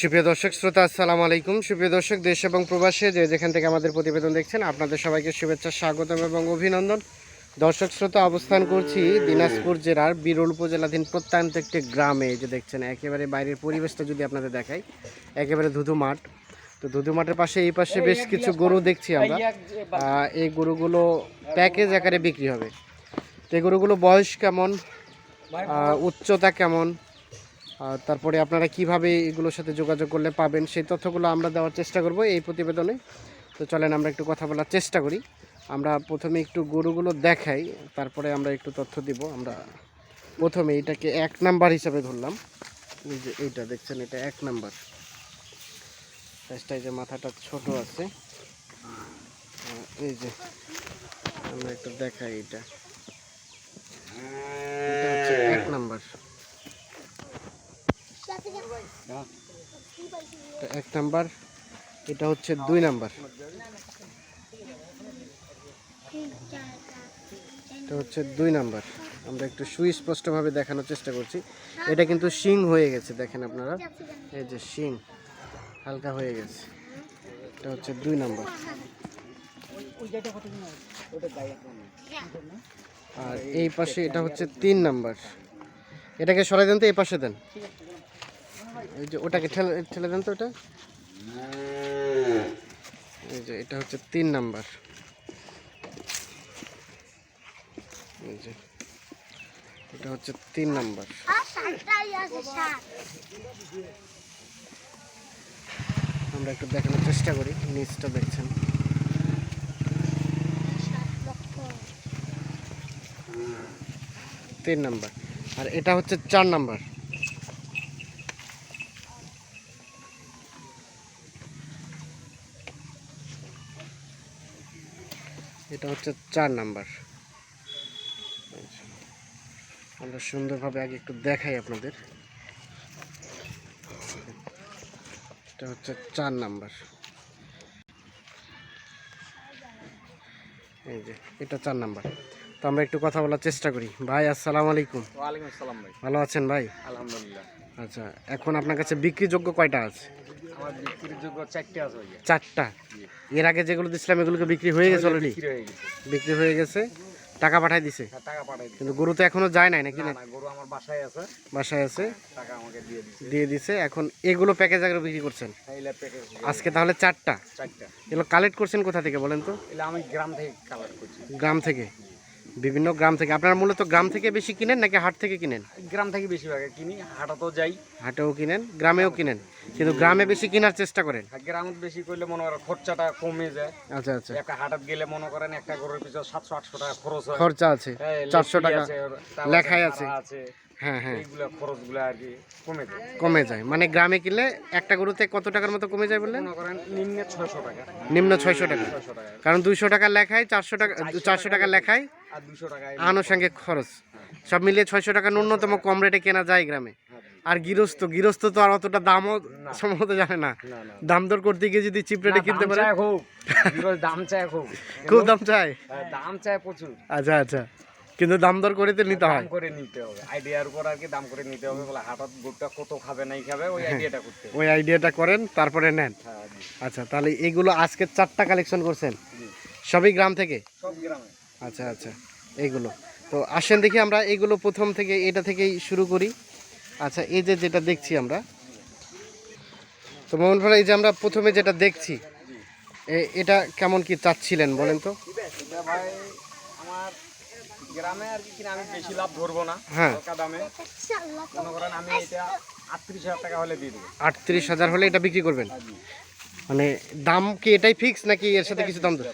সুপ্রিয় দর্শক, শ্রোতা, আসসালামু আলাইকুম। সুপ্রিয় দর্শক, দেশ এবং প্রবাসে যে যেখান থেকে আমাদের প্রতিবেদন দেখছেন, আপনাদের সবাইকে শুভেচ্ছা, স্বাগতম এবং অভিনন্দন। দর্শক, শ্রোতা, অবস্থান করছি দিনাজপুর জেলার বিরল উপজেলাধীন প্রত্যন্ত একটি গ্রামে। যে দেখছেন, একেবারে বাইরের পরিবেশটা যদি আপনাদের দেখাই, একেবারে ধুধু মাঠ। তো ধুধু মাঠের পাশে, এই পাশে বেশ কিছু গরু দেখছি আমরা। এই গরুগুলো প্যাকেজ আকারে বিক্রি হবে। তো এই গরুগুলো বয়স কেমন? উচ্চতা কেমন? তারপরে আপনারা কীভাবে এগুলোর সাথে যোগাযোগ করলে পাবেন সেই তথ্যগুলো আমরা দেওয়ার চেষ্টা করব এই প্রতিবেদনে। তো চলেন আমরা একটু কথা বলার চেষ্টা করি। আমরা প্রথমে একটু গরুগুলো দেখাই, তারপরে আমরা একটু তথ্য দিব। আমরা প্রথমে এটাকে এক নাম্বার হিসাবে ধরলাম। এই যে এইটা দেখছেন, এটা এক নাম্বার। সাইজটা যে মাথাটা ছোট আছে। এই যে আমরা একটু দেখাই এটা। এটা এক নাম্বার। এটা এক নাম্বার, এটা হচ্ছে দুই নাম্বার। এটা হচ্ছে দুই নাম্বার। আমরা একটু সুস্পষ্টভাবে দেখানোর চেষ্টা করছি। এটা কিন্তু শিং হয়ে গেছে, দেখেন আপনারা। এই যে শিং, হালকা হয়ে গেছে। এটা হচ্ছে দুই নাম্বার। আর এই পাশে এটা হচ্ছে তিন নাম্বার। এটাকে সরাই দেন তো, এই পাশে দেন। এই যে ওটাকে ঠেলে ঠেলে দেন তো ওটা। এই যে এটা হচ্ছে তিন নাম্বার। এই যে এটা হচ্ছে তিন নাম্বার। আমরা একটু দেখানোর চেষ্টা করি, নিচটা দেখছেন। তিন নাম্বার। আর এটা হচ্ছে চার নাম্বার। এটা হচ্ছে চার নাম্বার। আমরা সুন্দরভাবে আগে একটু দেখাই আপনাদের। এটা হচ্ছে চার নাম্বার। এই যে এটা চার নাম্বার। তো আমরা একটু কথা বলার চেষ্টা করি। ভাই আসসালামু আলাইকুম। ওয়ালাইকুম আসসালাম ভাই। ভালো আছেন ভাই? আলহামদুলিল্লাহ। আচ্ছা এখন আপনার কাছে বিক্রিযোগ্য কয়টা আছে? আমার বিক্রির যোগ্য চারটে আছে চারটা? এর আগে যেগুলো দিচ্ছিলাম এগুলোকে বিক্রি হয়ে গেছে অলরেডি বিক্রি হয়ে গেছে। বিক্রি হয়ে গেছে। টাকা পাঠাই দিছে? হ্যাঁ, টাকা পাঠাই কিন্তু গরু তো এখনও যায় নাই নাকি না না? গরু আমার বাসায় আছে। বাসায় আছে। টাকা আমাকে দিয়ে দিছে। দিয়ে দিছে। এখন এগুলো প্যাকেজ আগে বিক্রি করছেন? প্যাকেজ আজকে তাহলে চারটা? চারটা। এগুলো কালেক্ট করছেন কোথা থেকে বলেন তো? আমি গ্রাম থেকে কালেক্ট করছি। গ্রাম থেকে? বিভিন্ন গ্রাম থেকে। আপনারা মূলত গ্রাম থেকে বেশি কিনেন নাকি হাট থেকে কিনেন? গ্রাম থেকে বেশিরভাগ কিনি হাটাতেও যাই। হাটেও কিনেন গ্রামেও কিনেন। কিন্তু গ্রামে বেশি কেনার চেষ্টা করেন? আর গ্রামত বেশি করলে মনে করেন খরচাটা কমে যায়। আচ্ছা আচ্ছা। একটা হাটাত গেলে মনে করেন একটা গরুর পিছনে সাতশো আটশো টাকা খরচ হয়। খরচা আছে হ্যাঁ, চারশো টাকা লেখাই আছে। হ্যাঁ হ্যাঁ। এইগুলা খরচগুলো আর কি কমে যায়। কমে যায়। মানে গ্রামে কিনলে একটা গরুতে কত টাকার মতো কমে যায় বললেন? মনে করেন নিম্নে ছয়শো টাকা। নিম্ন ছয়শো টাকা। ছয়শো টাকা। কারণ দুইশো টাকা লেখায় চারশো টাকা চারশো টাকা লেখায় আর দুশো টাকা আনুষঙ্গিক খরচ। সব মিলিয়ে ছয়শো টাকা ন্যূনতম কম রেটে কেনা যায় গ্রামে। আর গৃহস্থ গৃহস্থ তো আর অতটা দামও সম্ভবত জানে না। দাম দর করতে গিয়ে যদি চিপ রেটে কিনতে পারে। খুব। দাম চায় খুব। খুব দাম চায়। হ্যাঁ, দাম চায় প্রচুর। আচ্ছা আচ্ছা। কিন্তু দাম দর করে তো নিতে হয়। দাম করে নিতে হবে। আইডিয়ার উপর আর কি দাম করে নিতে হবে বলে হঠাৎ গোটটা কত খাবে নাই খাবে ওই আইডিয়াটা করতে ওই আইডিয়াটা করেন তারপরে নেন। হ্যাঁ আচ্ছা তাহলে এগুলো আজকে চারটা কালেকশন করছেন? সবই গ্রাম থেকে? সব গ্রামে। আচ্ছা আচ্ছা এইগুলো তো আসেন দেখি আমরা এইগুলো প্রথম থেকে এটা থেকেই শুরু করি। আচ্ছা এই যে যেটা দেখছি আমরা তো মোহন ভাই এই যে আমরা প্রথমে যেটা দেখছি এটা কেমন কি চাচ্ছিলেন বলেন তো? ভাই গ্রামে আর কি কিনা আমি বেশি লাভ ধরবো না হ্যাঁ। হালকা দামে। মনে করেন আমি এটা আটত্রিশ হাজার টাকা হলে দিয়ে দেবো। আটত্রিশ হাজার হলে এটা বিক্রি করবেন? মানে দাম কি এটাই ফিক্স নাকি এর সাথে কিছু দাম এটা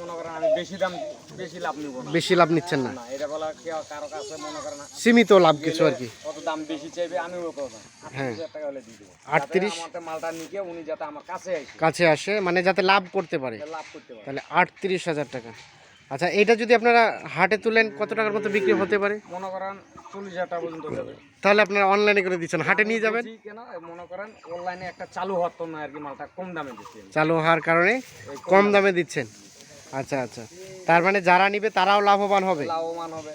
মনে করেন আমি বেশি দাম বেশি লাভ নিব না। বেশি লাভ নিচ্ছেন না? না এটা বলা কেউ কারও কাছে মনে করেন সীমিত লাভ কিছু আর কি। কত দাম বেশি চাইবে আমি ও কথা হ্যাঁ। আটত্রিশ হাজার টাকা হলে দিয়ে দেবো। 38 আমাদের মালটা নিকে উনি যাতে আমার কাছে আসে। কাছে আসে মানে যাতে লাভ করতে পারে। লাভ করতে পারে। তাহলে আটত্রিশ হাজার টাকা। আচ্ছা এটা যদি আপনারা হাটে তুলেন কত টাকার মতো বিক্রি হতে পারে? মনে করেন চল্লিশ হাজার টাকা পর্যন্ত যাবে। তাহলে আপনারা অনলাইনে করে দিচ্ছেন। হাটে নিয়ে যাবেন? কেন মনে করেন অনলাইনে একটা চালু হওয়ার তো না আর কি মালটা কম দামে দিচ্ছি চালু হওয়ার কারণে কম দামে। দিচ্ছেন। আচ্ছা আচ্ছা। তার মানে যারা নিবে তারাও লাভবান হবে। লাভবান হবে।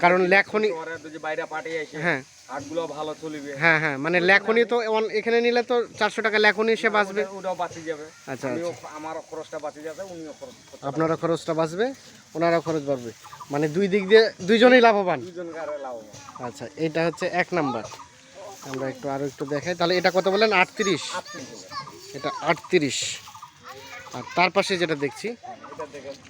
কারণ লেখনি- বাইরে পাঠিয়ে আসে হ্যাঁ। হাটগুলো ভালো চলিবে। হ্যাঁ হ্যাঁ মানে লেখনি তো এখানে নিলে তো চারশো টাকা লেখনি সে বাঁচবে। ওটাও বাঁচি যাবে। আচ্ছা আমিও আমারও খরচটা বাঁচি যাবে উনিও খরচ করতে আপনারা খরচটা বাঁচবে ওনারা খরচ বাড়বে মানে দুই দিক দিয়ে দুইজনেই লাভবান। লাভবান। আচ্ছা এটা হচ্ছে এক নাম্বার। আমরা একটু আরও একটু দেখাই। তাহলে এটা কত বললেন? আটত্রিশ। এটা আটত্রিশ। আর তার পাশে যেটা দেখছি হ্যাঁ,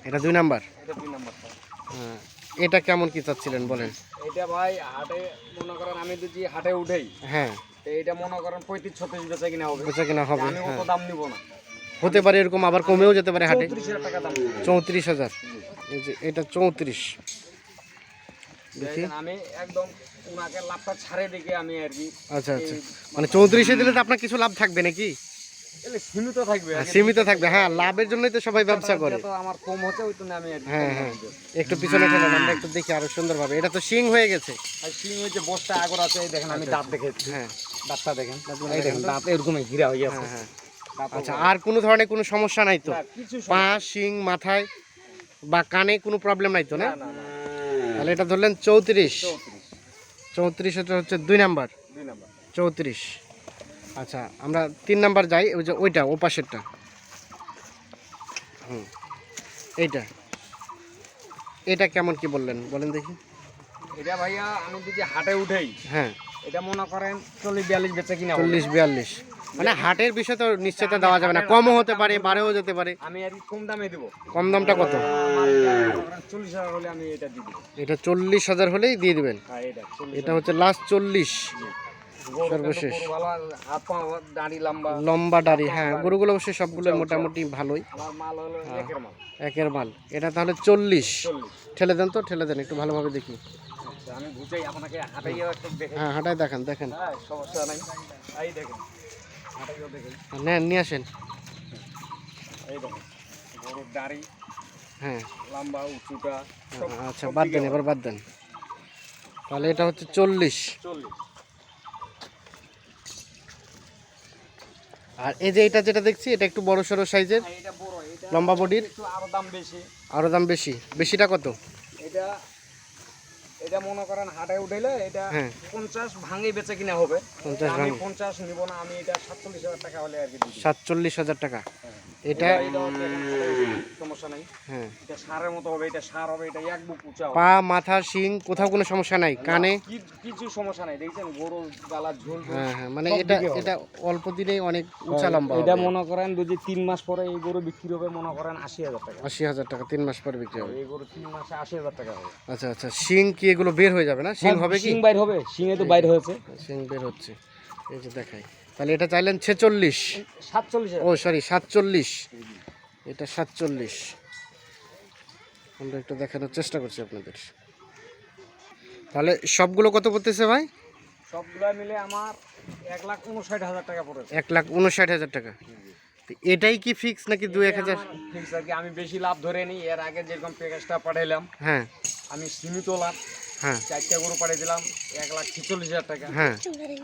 এটা দুই নাম্বার। এটা দুই নাম্বারটা হ্যাঁ, এটা কেমন কি চাচ্ছিলেন বলেন? এটা ভাই হাটে মনে করেন আমি যদি হাটে উঠেই হ্যাঁ। এটা মনে করেন পঁয়ত্রিশ ছত্রিশ বেচা কিনা হবে। বেচা কিনা হবে আমি হ্যাঁ। অত দাম নিব না। হতে পারে এরকম আবার কমেও যেতে পারে হাটে। চৌত্রিশ হাজার এটা চৌত্রিশ। দেখি। আমি একদম লাভটা ছাড়ে দেখে আমি আর কি আচ্ছা আচ্ছা। মানে চৌত্রিশে দিলে তো আপনার কিছু লাভ থাকবে নাকি? সীমিত থাকবে হ্যাঁ, সীমিত থাকবে হ্যাঁ লাভের জন্যই তো সবাই ব্যবসা করে। আমার কম হচ্ছে ওই জন্য আমি হ্যাঁ হ্যাঁ একটু পিছনে আমরা একটু দেখি আরও সুন্দরভাবে। এটা তো শিং হয়ে গেছে। আর বস্তা আগর আছে এই দেখেন আমি দাঁত দেখেছি হ্যাঁ। দাঁতটা দেখেন এই দেখেন দাঁত এরকমই ঘিরা হয়ে আছে। হ্যাঁ। হ্যাঁ আচ্ছা আর কোনো ধরনের কোনো সমস্যা নাই তো? পা শিং মাথায় বা কানে কোনো প্রবলেম নাই তো না? তাহলে এটা ধরলেন চৌত্রিশ। চৌত্রিশ এটা হচ্ছে দুই নাম্বার। দুই নাম্বার। চৌত্রিশ। আচ্ছা আমরা তিন নাম্বার যাই ওই যে ওইটা ও পাশেরটা। হুম এইটা। এটা কেমন কি বললেন? বলেন দেখি। এটা ভাইয়া আমি যদি হাটে উঠেই হ্যাঁ। এটা মনে করেন চল্লিশ বিয়াল্লিশ বেচে কিনা। চল্লিশ বিয়াল্লিশ। মানে হাটের বিষয় তো নিশ্চয়তা দেওয়া যাবে না। কমও হতে পারে বাড়েও যেতে পারে। আমি আর কি কম দামে দেবো। কম দামটা কত? চল্লিশ হাজার হলে আমি এটা দিয়ে এটা চল্লিশ হাজার হলেই দিয়ে দিবেন। হ্যাঁ এটা হচ্ছে লাস্ট চল্লিশ। সর্বশেষ। লম্বা দাড়ি হ্যাঁ গরুগুলো অবশ্যই সবগুলো মোটামুটি ভালোই। আমার মাল হলো একের মাল। এটা তাহলে চল্লিশ। ঠেলে দেন তো ঠেলে দেন একটু ভালোভাবে দেখি। আচ্ছা, হ্যাঁ হাঁটাই দেখান দেখেন। হ্যাঁ নেন নিয়ে আসেন। হ্যাঁ। লম্বা উঁচুটা আচ্ছা বাদ দেন এবার বাদ দেন। তাহলে এটা হচ্ছে চল্লিশ। চল্লিশ। আর এই যে এটা যেটা দেখছি এটা একটু বড় সড়ো সাইজের হ্যাঁ, লম্বা বডির? আরও দাম বেশি। আরও দাম বেশি। বেশিটা কত? এটা এটা মনে করেন হাটে উঠাইলে এটা হ্যাঁ। পঞ্চাশ ভাঙে বেচে কিনা হবে। 50 আমি পঞ্চাশ নিব না আমি এটা সাতচল্লিশ হাজার টাকা হলে আর কি সাতচল্লিশ হাজার টাকা। এটা এটা সমস্যা নাই। হ্যাঁ। এটা সারের মতো হবে এটা সার হবে এটা এক বুক উঁচা পা মাথা শিং কোথাও কোনো সমস্যা নাই কানে? কিছু সমস্যা নাই দেখছেন? গরু গালা ঝোল ঝোল। হ্যাঁ হ্যাঁ মানে এটা এটা অল্প দিনেই অনেক উঁচা লম্বা এটা মনে করেন যদি তিন মাস পরে এই গরু বিক্রি হবে মনে করেন আশি হাজার টাকা। আশি হাজার টাকা তিন মাস পরে বিক্রি হবে। এই গরু তিন মাসে আশি হাজার টাকা হবে। আচ্ছা আচ্ছা শিং কি এগুলো বের হয়ে যাবে না? শিং হবে কি? সিং বাইর হবে। সিংয়ে তো বাইর হয়েছে। শিং বের হচ্ছে। এই যে দেখাই। তাহলে এটা চাইলেন ছেচল্লিশ। সাতচল্লিশ। ও সরি সাতচল্লিশ। এটা সাতচল্লিশ। আমরা একটু দেখানোর চেষ্টা করছি আপনাদের। তাহলে সবগুলো কত পড়তেছে ভাই? সবগুলো মিলে আমার এক লাখ উনষাট হাজার টাকা পড়েছে। এক লাখ উনষাট হাজার টাকা। এটাই কি ফিক্স নাকি দু এক হাজার? fix আর কি। আমি বেশি লাভ ধরে নিই। এর আগে যেরকম প্যাকেজটা পাঠাইলাম হ্যাঁ। আমি সীমিত লাভ। হ্যাঁ। চারটে গরু পাঠিয়ে দিলাম এক লাখ ছেচল্লিশ হাজার টাকা। হ্যাঁ।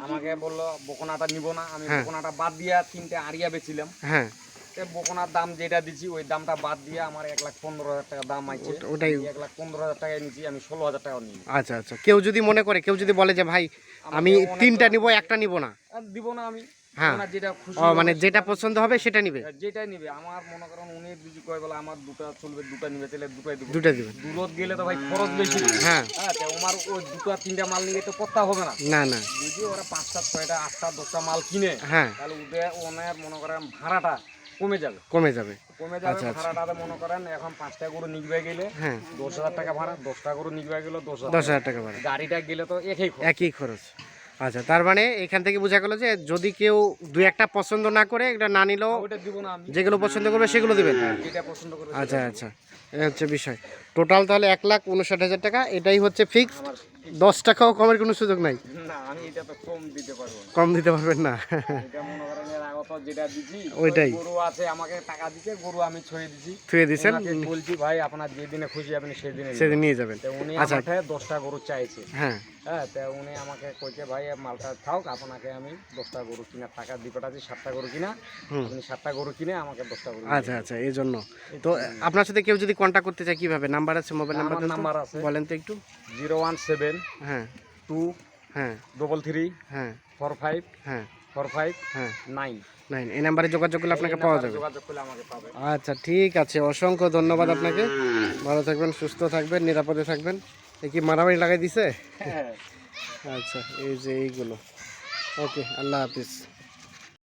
আমাকে বলল বকনাটা নিব না আমি হ্যাঁ। বকনাটা বাদ দিয়া তিনটে আড়িয়া বেছিলাম হ্যাঁ। বকনার দাম যেটা দিচ্ছি ওই দামটা বাদ দিয়ে আমার এক লাখ পনেরো হাজার টাকা দাম আছে ওটাই এক লাখ পনেরো হাজার টাকায় নিচ্ছি আমি ষোলো হাজার টাকা নিই আচ্ছা আচ্ছা। কেউ যদি মনে করে কেউ যদি বলে যে ভাই আমি তিনটা নিব একটা নিব না। দিব না আমি। হ্যাঁ। ওনার যেটা খুশি ও মানে যেটা পছন্দ হবে সেটা নিবে? যেটাই নিবে। আমার মনে করেন উনি যদি কয় বলে আমার দুটা চলবে দুটা নিবে তাহলে দুটাই দিব। দুটা দিবেন। দূরত গেলে তো ভাই খরচ বেশি হ্যাঁ। হ্যাঁ আমার ওই দুটা তিনটা মাল নিয়ে তো করতে হবে না। না না। যদি ওরা পাঁচটা ছয়টা আটটা দশটা মাল কিনে হ্যাঁ। তাহলে ওদের ওনার মনে করেন ভাড়াটা কমে যাবে। কমে যাবে। কমে যাবে আচ্ছা, আচ্ছা। ভাড়াটা মনে করেন এখন পাঁচটা গরু নিগবে গেলে হ্যাঁ। দশ হাজার টাকা ভাড়া দশটা গরু নিগবে গেলে দশ হাজার টাকা। ভাড়া। গাড়িটা গেলে তো একই একই খরচ। আচ্ছা তার মানে এখান থেকে বোঝা গেলো যে যদি কেউ দু একটা পছন্দ না করে এটা না নিলেও যেগুলো পছন্দ করবে সেগুলো দেবেন। যেটা আচ্ছা আচ্ছা এই হচ্ছে বিষয়। টোটাল তাহলে এক লাখ উনষাট হাজার টাকা এটাই হচ্ছে ফিক্স আমার দশ টাকাও কমের কোনো সুযোগ নাই? না আমি এটা তো কম দিতে পারব কম দিতে পারবেন না। এটা মনে করেন এর আগত যেটা দিছি ওইটাই। গরু আছে আমাকে টাকা গরু আমি দিছি। দিছেন? বলছি ভাই আপনার খুশি আপনি সেদিনে নিন। সেদিন নিয়ে যাবেন। উনি আচ্ছা। দশটা গরু চাইছে। হ্যাঁ। হ্যাঁ তা উনি আমাকে কইছে ভাই মালটা থাক আপনাকে আমি দশটা গরু কিনা টাকা দিয়ে পাঠাচ্ছি সাতটা গরু কিনা। আপনি সাতটা গরু কিনে আমাকে দশটা গরু আচ্ছা আচ্ছা এই জন্য তো। আপনার সাথে কেউ যদি কন্ট্যাক্ট করতে চায় কীভাবে? নাম্বার আছে মোবাইল নাম্বার নাম্বার আছে। বলেন তো একটু। জিরো ওয়ান সেভেন হ্যাঁ। টু হ্যাঁ। ডবল থ্রি হ্যাঁ। ফোর ফাইভ হ্যাঁ। ফোর ফাইভ হ্যাঁ। নাইন নাইন এই নাম্বারে যোগাযোগ করলে আপনাকে পাওয়া যাবে। যোগাযোগ করলে আমাকে পাবে। আচ্ছা ঠিক আছে। অসংখ্য ধন্যবাদ আপনাকে। ভালো থাকবেন সুস্থ থাকবেন নিরাপদে থাকবেন। এ কি মারামারি লাগাই দিছে? হ্যাঁ। আচ্ছা এই যে এইগুলো। ওকে আল্লাহ হাফিজ।